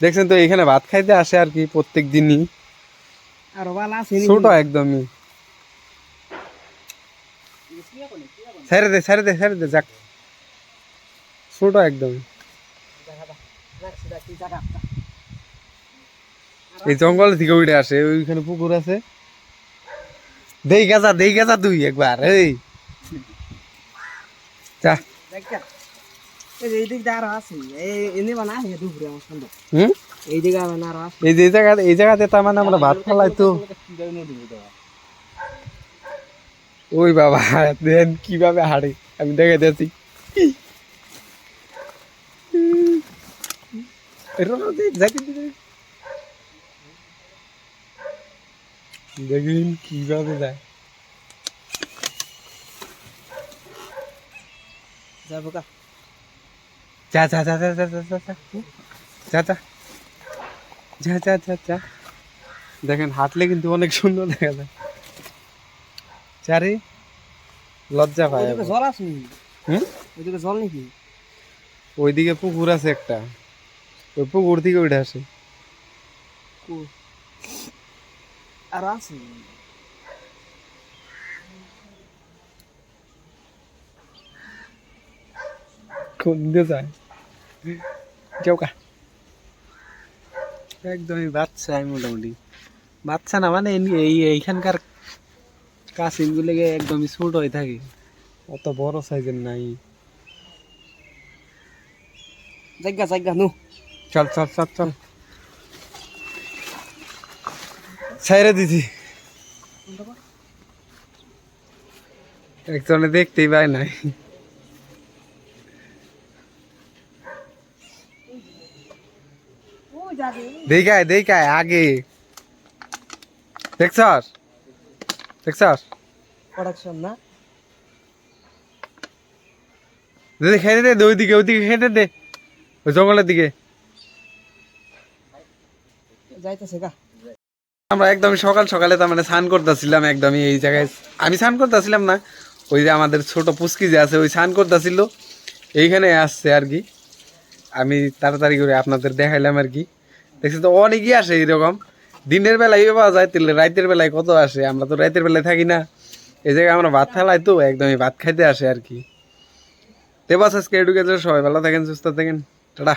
দেখছেন তো এখানে ভাত খাইতে আসে আর কি প্রত্যেক দিনই। ছোট একদমই। ছেড়ে দে ছেড়ে দে ছেড়ে দে যাক। ছোট একদমই। এই জঙ্গল থেকে উঠে আসে ওইখানে পুকুর আছে। দেই গেছা দেই গেছা তুই একবার এই। যা। এই জায়গাতে তার মানে ভাত ফেলাই তো। বাবা দেন কীভাবে হাড়ে? আমি দেখে যাচ্ছি দেখুন কীভাবে যায়। যাব কা। যা যা যা যা যা যা যা যা যা যা যা যা যা দেখেন হাঁটলে কিন্তু অনেক সুন্দর দেখা যায় চারি লজ্জা পায়। জল আছে নাকি? হুম ওইদিকে জল নাকি ওইদিকে পুকুর আছে একটা ওই পুকুর থেকে উঠে আসে আর আছে কোন দিয়ে যায়। যাও কা একদমই বাচ্চা আমি মোটামুটি। বাচ্চা না মানে এই এইখানকার কাশিমগুলো একদমই ছোট হয়ে থাকে। অত বড় সাইজের নাই। জায়গা জায়গা নো। চল চল চল চল। ছাইরে দিছি। একজনে দেখতেই পায় নাই ওই যাবে দেখায় দেখায় আগে। দেখছস? দেখছস? প্রোডাকশন না? দিদি খেতে দে ওই দিকে ওইদিকে খেতে দে। ওই জঙ্গলের দিকে। যাইতেছে গা আমরা একদম সকাল সকালে তার মানে স্নান করতেছিলাম একদমই এই জায়গায়। আমি স্নান করতেছিলাম না ওই যে আমাদের ছোট পুস্কি যে আছে ওই স্নান করতেছিল। এইখানে আসছে আর কি। আমি তাড়াতাড়ি করে আপনাদের দেখাইলাম আর কি। দেখছি তো অনেকই আসে এইরকম দিনের বেলায় পাওয়া যায় তাহলে রাতের বেলায় কত আসে, আমরা তো রাতের বেলায় থাকি না। এই জায়গায় আমরা ভাত ফেলাই তো, একদমই ভাত খাইতে আসে আর কি। দেবাস আজকে এডুকেশন সবাই ভালো থাকেন, সুস্থ থাকেন, টাটা।